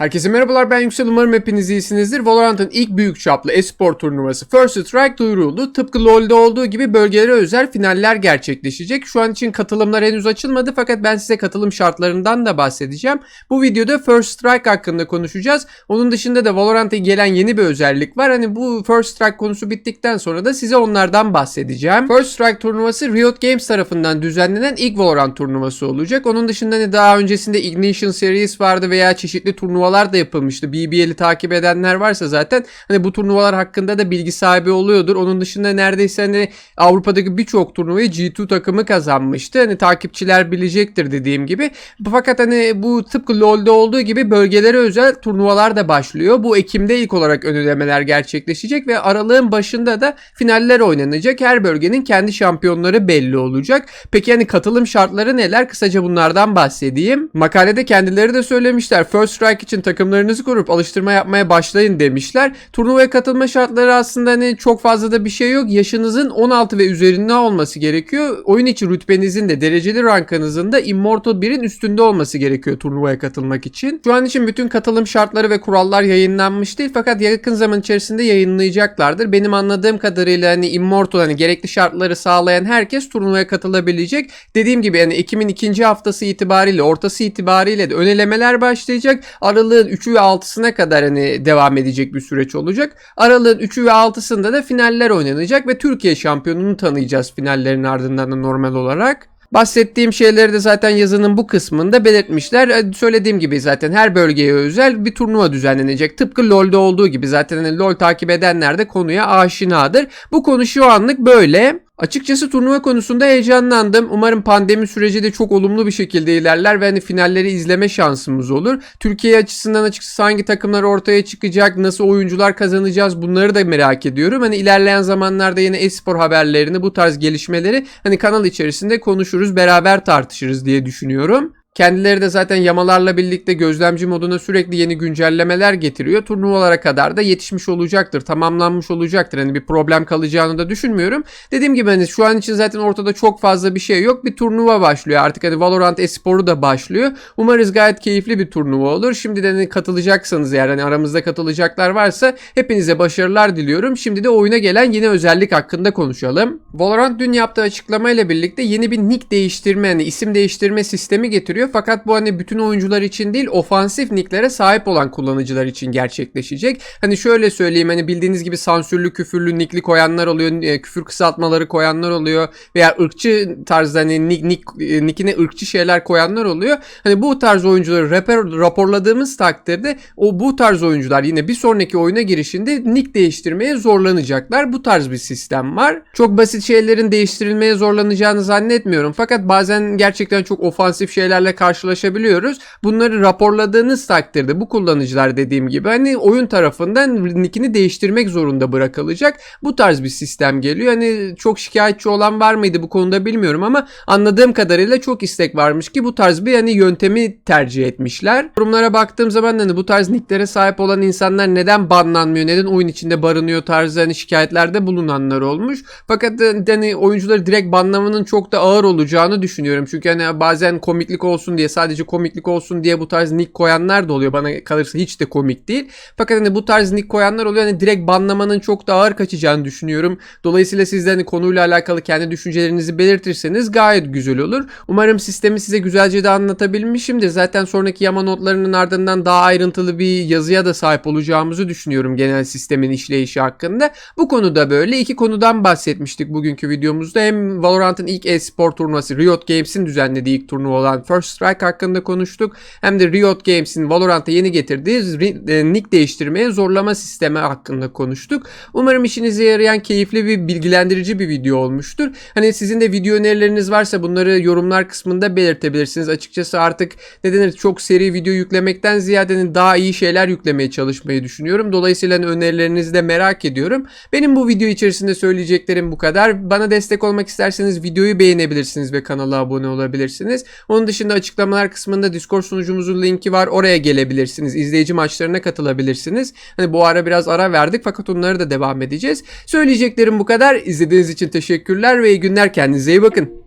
Herkese merhabalar ben Yüksel umarım hepiniz iyisinizdir. Valorant'ın ilk büyük çaplı espor turnuvası First Strike duyuruldu. Tıpkı LoL'de olduğu gibi bölgelere özel finaller gerçekleşecek. Şu an için katılımlar henüz açılmadı fakat ben size katılım şartlarından da bahsedeceğim. Bu videoda First Strike hakkında konuşacağız. Onun dışında da Valorant'a gelen yeni bir özellik var. Hani bu First Strike konusu bittikten sonra da size onlardan bahsedeceğim. First Strike turnuvası Riot Games tarafından düzenlenen ilk Valorant turnuvası olacak. Onun dışında hani daha öncesinde Ignition Series vardı veya çeşitli turnuvalar da yapılmıştı. BBL'i takip edenler varsa zaten hani bu turnuvalar hakkında da bilgi sahibi oluyordur. Onun dışında neredeyse hani Avrupa'daki birçok turnuvayı G2 takımı kazanmıştı. Hani takipçiler bilecektir dediğim gibi. Fakat hani bu tıpkı LoL'de olduğu gibi bölgelere özel turnuvalar da başlıyor. Bu Ekim'de ilk olarak ön ödemeler gerçekleşecek ve aralığın başında da finaller oynanacak. Her bölgenin kendi şampiyonları belli olacak. Peki hani katılım şartları neler? Kısaca bunlardan bahsedeyim. Makalede kendileri de söylemişler. First Strike için takımlarınızı kurup alıştırma yapmaya başlayın demişler. Turnuvaya katılma şartları aslında hani çok fazla da bir şey yok. Yaşınızın 16 ve üzerinde olması gerekiyor. Oyun içi rütbenizin de dereceli rankınızın da Immortal 1'in üstünde olması gerekiyor turnuvaya katılmak için. Şu an için bütün katılım şartları ve kurallar yayınlanmış değil fakat yakın zaman içerisinde yayınlayacaklardır. Benim anladığım kadarıyla hani Immortal hani gerekli şartları sağlayan herkes turnuvaya katılabilecek. Dediğim gibi yani Ekim'in ikinci haftası itibariyle ortası itibariyle de önelemeler başlayacak. Aralığın 3'ü ve 6'sına kadar hani devam edecek bir süreç olacak. Aralığın 3'ü ve 6'sında da finaller oynanacak ve Türkiye şampiyonunu tanıyacağız finallerin ardından da normal olarak. Bahsettiğim şeyleri de zaten yazının bu kısmında belirtmişler. E, Söylediğim gibi zaten her bölgeye özel bir turnuva düzenlenecek. Tıpkı LoL'de olduğu gibi zaten hani LoL takip edenler de konuya aşinadır. Bu konu şu anlık böyle. Açıkçası turnuva konusunda heyecanlandım. Umarım pandemi süreci de çok olumlu bir şekilde ilerler ve hani finalleri izleme şansımız olur. Türkiye açısından açıkçası hangi takımlar ortaya çıkacak, nasıl oyuncular kazanacağız bunları da merak ediyorum. Hani ilerleyen zamanlarda yine espor haberlerini, bu tarz gelişmeleri hani kanal içerisinde konuşuruz, beraber tartışırız diye düşünüyorum. Kendileri de zaten yamalarla birlikte gözlemci moduna sürekli yeni güncellemeler getiriyor. Turnuvalara kadar da yetişmiş olacaktır, tamamlanmış olacaktır. Hani bir problem kalacağını da düşünmüyorum. Dediğim gibi hani şu an için zaten ortada çok fazla bir şey yok. Bir turnuva başlıyor. Artık hani Valorant esporu da başlıyor. Umarız gayet keyifli bir turnuva olur. Şimdiden hani katılacaksanız eğer hani aramızda katılacaklar varsa hepinize başarılar diliyorum. Şimdi de oyuna gelen yeni özellik hakkında konuşalım. Valorant dün yaptığı açıklamayla birlikte yeni bir nick değiştirme hani isim değiştirme sistemi getiriyor. Fakat bu hani bütün oyuncular için değil ofansif nicklere sahip olan kullanıcılar için gerçekleşecek. Hani şöyle söyleyeyim hani bildiğiniz gibi sansürlü küfürlü nickli koyanlar oluyor. e, Küfür kısaltmaları koyanlar oluyor. Veya ırkçı tarzda hani nick, nick, e, nickine ırkçı şeyler koyanlar oluyor. Hani bu tarz oyuncuları rapor, raporladığımız takdirde o bu tarz oyuncular yine bir sonraki oyuna girişinde nick değiştirmeye zorlanacaklar. Bu tarz bir sistem var. Çok basit şeylerin değiştirilmeye zorlanacağını zannetmiyorum. Fakat bazen gerçekten çok ofansif şeylerle karşılaşabiliyoruz. Bunları raporladığınız takdirde bu kullanıcılar dediğim gibi hani oyun tarafından nickini değiştirmek zorunda bırakılacak. Bu tarz bir sistem geliyor. Hani çok şikayetçi olan var mıydı bu konuda bilmiyorum ama anladığım kadarıyla çok istek varmış ki bu tarz bir hani yöntemi tercih etmişler. Yorumlara baktığım zaman hani bu tarz nicklere sahip olan insanlar neden banlanmıyor, neden oyun içinde barınıyor tarzı hani şikayetlerde bulunanlar olmuş. Fakat hani oyuncuları direkt banlamanın çok da ağır olacağını düşünüyorum. Çünkü hani bazen komiklik olsun diye sadece komiklik olsun diye bu tarz nick koyanlar da oluyor. Bana kalırsa hiç de komik değil. Fakat hani bu tarz nick koyanlar oluyor. Hani direkt banlamanın çok da ağır kaçacağını düşünüyorum. Dolayısıyla siz de hani konuyla alakalı kendi düşüncelerinizi belirtirseniz gayet güzel olur. Umarım sistemi size güzelce de anlatabilmişimdir. Zaten sonraki yama notlarının ardından daha ayrıntılı bir yazıya da sahip olacağımızı düşünüyorum genel sistemin işleyişi hakkında. Bu konuda böyle iki konudan bahsetmiştik bugünkü videomuzda. Hem Valorant'ın ilk e-spor turnuvası Riot Games'in düzenlediği ilk turnuva olan First Strike hakkında konuştuk. Hem de Riot Games'in Valorant'a yeni getirdiği e, nick değiştirmeye zorlama sistemi hakkında konuştuk. Umarım işinize yarayan keyifli bir bilgilendirici bir video olmuştur. Hani sizin de video önerileriniz varsa bunları yorumlar kısmında belirtebilirsiniz. Açıkçası artık ne denir çok seri video yüklemekten ziyade daha iyi şeyler yüklemeye çalışmayı düşünüyorum. Dolayısıyla hani önerilerinizi de merak ediyorum. Benim bu video içerisinde söyleyeceklerim bu kadar. Bana destek olmak isterseniz videoyu beğenebilirsiniz ve kanala abone olabilirsiniz. Onun dışında açıklamalar kısmında Discord sunucumuzun linki var. Oraya gelebilirsiniz. İzleyici maçlarına katılabilirsiniz. Hani bu ara biraz ara verdik fakat onları da devam edeceğiz. Söyleyeceklerim bu kadar. İzlediğiniz için teşekkürler ve iyi günler. Kendinize iyi bakın.